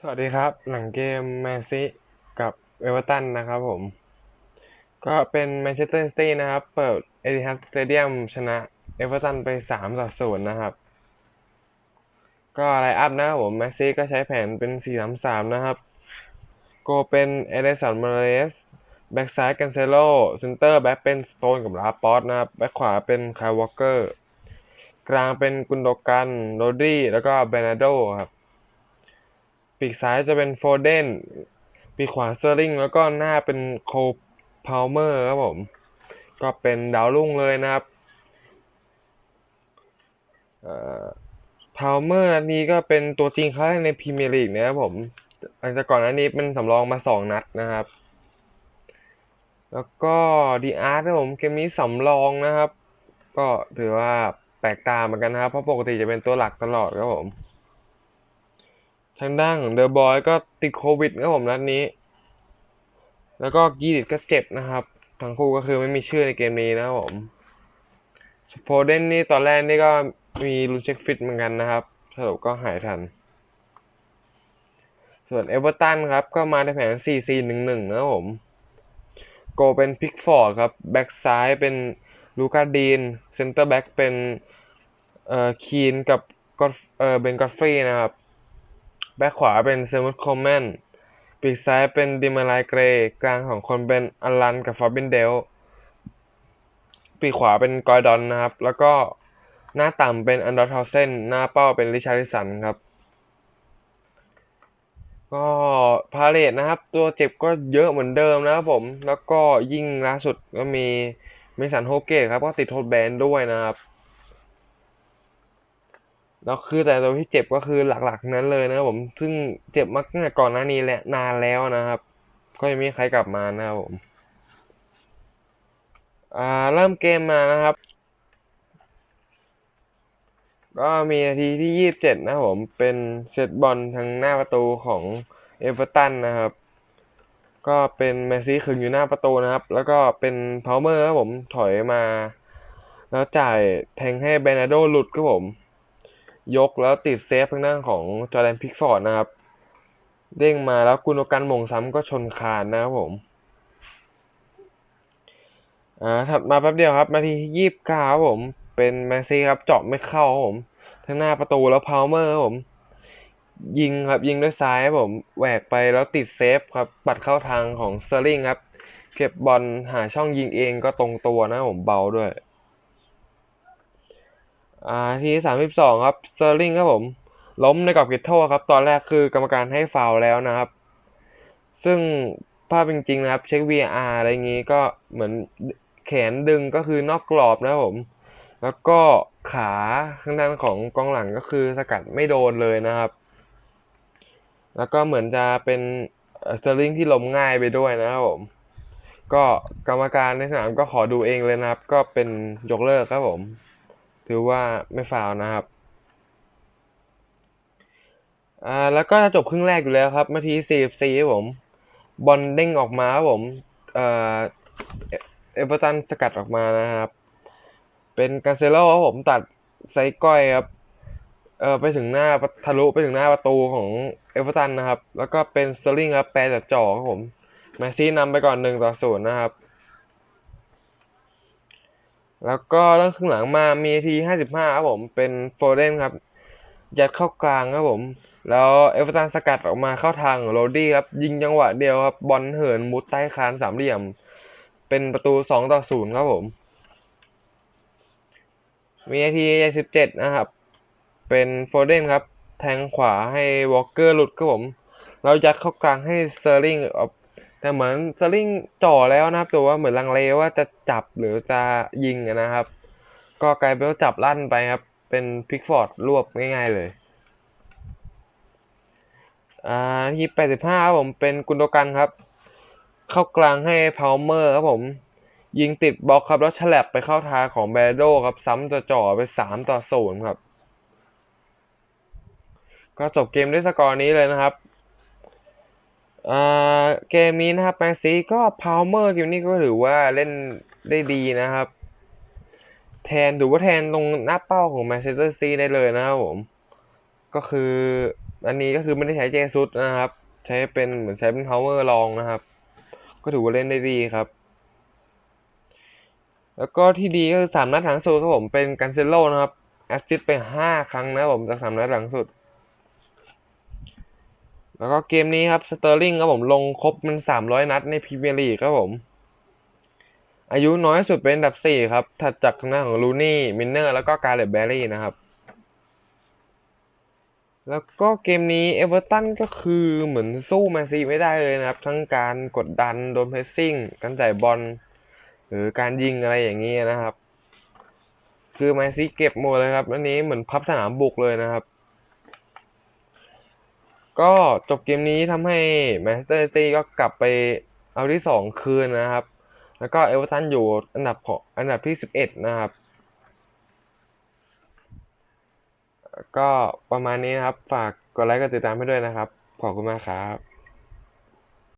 สวัสดีครับ หลังเกมแมนซีกับเอเวอร์ตันนะครับผม ก็เป็นแมนเชสเตอร์ซิตี้นะครับ เปิดเอติฮัดสเตเดียมชนะเอเวอร์ตันไป3ต่อ0นย์นะครับ ก็ไลอัพนะครับผมแมนซีก็ใช้แผนเป็น4-3-3นะครับ โกเป็นเอเดสันมาเรสแบ็กซ้ายกันเซโลเซนเตอร์แบ็กเป็นสโตนกับลาปอสนะครับ แบ็กขวาเป็นคายวอลเกอร์ กลางเป็นกุนโดกันโรดรีแล้วก็เบนาโดครับ ปีกซ้ายจะเป็นโฟเดน ปีกขวาเซอร์ลิง แล้วก็หน้าเป็นโคพาวเมอร์ครับผม ก็เป็นดาวรุ่งเลยนะครับพาวเมอร์นัดนี้ก็เป็นตัวจริงครั้งแรกในพรีเมียร์ลีกนะครับผมหลังจากก่อนหน้านี้เป็นสำรองมาสองนัดนะครับ แล้วก็ดีอาร์ตครับผมเกมนี้สำรองนะครับ ก็ถือว่าแปลกตาเหมือนกันนะครับ เพราะปกติจะเป็นตัวหลักตลอดครับผม ทางด้านของเดอะบอยก็ติดโควิดครับผมนัดนี้ แล้วก็กีดิตก็เจ็บนะครับ ทั้งคู่ก็คือไม่มีชื่อในเกมนี้นะครับผมโฟเดนนี่ตอนแรกนี่ก็มีลุ้นเช็คฟิตเหมือนกันนะครับสรุปก็หายทัน ส่วนเอเวอร์ตันครับ ก็มาในแผน 4-4-1-1 นะครับผม โกเป็นพิกฟอร์ดครับ แบ็กซ้ายเป็นลูกาดีน เซนเตอร์แบ็กเป็นเอ่อคีนกับก็เอ่อเบนกอตฟรีนะครับ แบ็คขวาเป็นเซมุตคอมแมนปีกซ้ายเป็นดิมาไลเกรกลางของคนเป็นอลันกับฟอบินเดล ปีกขวาเป็นกอยดอนนะครับ แล้วก็หน้าต่ำเป็นอันดอร์ทาวเซนหน้าเป้าเป็นริชาริสันครับ ก็พาเลตนะครับ ตัวเจ็บก็เยอะเหมือนเดิมนะครับผม แล้วก็ยิ่งล่าสุดก็มีเมสันโฮเกตครับ ก็ติดโทษแบนด้วยนะครับ แล้วคือแต่ตัวที่เจ็บก็คือหลักๆนั้นเลยนะครับผมซึ่งเจ็บมากตั้งแต่ก่อนหน้านี้แหละนานแล้วนะครับ ก็ยังไม่มีใครกลับมานะครับผมอ่าเริ่มเกมมานะครับ ก็มีนาทีที่ยี่สิบเจ็ดนะครับผมเป็นเซตบอลทางหน้าประตูของเอเวอร์ตันนะครับ ก็เป็นแมซี่ขึงอยู่หน้าประตูนะครับ แล้วก็เป็นพาวเมอร์ครับผมถอยมา แล้วจ่ายแทงให้เบนาโดหลุดครับผม ยกแล้วติดเซฟทางด้านของจอร์แดนพิกฟอร์ดนะครับ เด้งมาแล้วกุนโอกันมงซ้ำก็ชนคานนะครับผมอ่าถัดมาแป๊บเดียวครับนาทียี่สิบเก้าครับผมเป็นแมนซีครับเจาะไม่เข้าครับผมทางหน้าประตูแล้วพาวเมอร์ครับผม ยิงครับยิงด้วยซ้ายครับผมแหวกไปแล้วติดเซฟครับปัดเข้าทางของเซอร์ลิงครับ เก็บบอลหาช่องยิงเองก็ตรงตัวนะผมเบาด้วย อ่าทีสามสิบสองครับเซอร์ลิงครับผม ล้มในกรอบเขตโทษครับ ตอนแรกคือกรรมการให้ฟาวแล้วนะครับ ซึ่งภาพจริงๆนะครับ เช็ค VR อะไรอย่างงี้ก็เหมือนแขนดึงก็คือนอกกรอบนะครับผม แล้วก็ขาข้างด้านของกองหลังก็คือสกัดไม่โดนเลยนะครับ แล้วก็เหมือนจะเป็นเซอร์ลิงที่ล้มง่ายไปด้วยนะครับผม ก็กรรมการในสนามก็ขอดูเองเลยนะครับ ก็เป็นยกเลิกครับผม ถือว่าไม่ฟาวนะครับอ่าแล้วก็จะจบครึ่งแรกอยู่แล้วครับนาที44ครับผม บอลเด้งออกมาครับผมเอ่อเอเวอร์ตันสกัดออกมานะครับ เป็นกาเซโลครับผมตัดไซก้อยครับเอ่อไปถึงหน้าทะลุไปถึงหน้าประตูของเอเวอร์ตันนะครับ แล้วก็เป็นสเตอร์ลิงครับแปรจัดจ่อครับผมแมซี่นำไปก่อนหนึ่งต่อศูนย์นะครับ แล้วก็เรื่องครึ่งหลังมามีนาที55ครับผมเป็นโฟเดนครับ ยัดเข้ากลางครับผม แล้วเอเวอร์ตันสกัดออกมาเข้าทางโรดี้ครับ ยิงจังหวะเดียวครับบอลเหินมุดใต้คานสามเหลี่ยม เป็นประตูสองต่อศูนย์ครับผม มีนาทีสิบเจ็ดนะครับ เป็นโฟเดนครับ แทงขวาให้วอลเกอร์หลุดครับผม แล้วยัดเข้ากลางให้สเตอร์ลิง แต่เหมือนสลิงจ่อแล้วนะครับแต่ว่าเหมือนลังเลว่าจะจับหรือจะยิงนะครับ ก็กลายเป็นว่าจับลั่นไปครับ เป็นพิกฟอร์ดรวบง่ายๆเลยอ่าที่แปดสิบห้าครับผมเป็นกุนโดกันครับ เข้ากลางให้พาวเมอร์ครับผม ยิงติดบล็อกครับแล้วฉลับไปเข้าทางของแบรโดครับซ้ำจะจ่อไปสามต่อศูนย์ครับ ก็จบเกมด้วยสกอร์นี้เลยนะครับ อ่าเกมนี้นะครับแมนซีก็พาวเมอร์เกมนี้ก็ถือว่าเล่นได้ดีนะครับ แทนถือว่าแทนตรงหน้าเป้าของแมนเชสเตอร์ซีได้เลยนะครับผม ก็คืออันนี้ก็คือไม่ได้ใช้เจซุสนะครับ ใช้เป็นเหมือนใช้เป็นพาวเวอร์รองนะครับ ก็ถือว่าเล่นได้ดีครับ แล้วก็ที่ดีก็คือสามนัดหลังสุดครับผมเป็นกันเซโลนะครับแอสซิสต์ไปห้าครั้งนะผมจากสามนัดหลังสุด แล้วก็เกมนี้ครับสเตอร์ลิงครับผมลงครบมันสามร้อยนัดในพรีเมียร์ลีกครับผม อายุน้อยสุดเป็นอันดับสี่ครับ ถัดจากทางด้านของลูนี่มินเนอร์แล้วก็การ์เล็ตแบร์รี่นะครับ แล้วก็เกมนี้เอเวอร์ตันก็คือเหมือนสู้แมนซีไม่ได้เลยนะครับ ทั้งการกดดันโดนเพรสซิ่งการจ่ายบอลหรือการยิงอะไรอย่างนี้นะครับ คือแมนซีเก็บหมดเลยครับอันนี้เหมือนพับสนามบุกเลยนะครับ ก็จบเกมนี้ทำให้แมนเชสเตอร์ซิตี้ก็กลับไปเอาที่สองคืนนะครับ แล้วก็เอเวอร์ตันอยู่อันดับของอันดับที่สิบเอ็ดนะครับ ก็ประมาณนี้นะครับ ฝากกดไลค์กดติดตามให้ด้วยนะครับ ขอบคุณมากครับ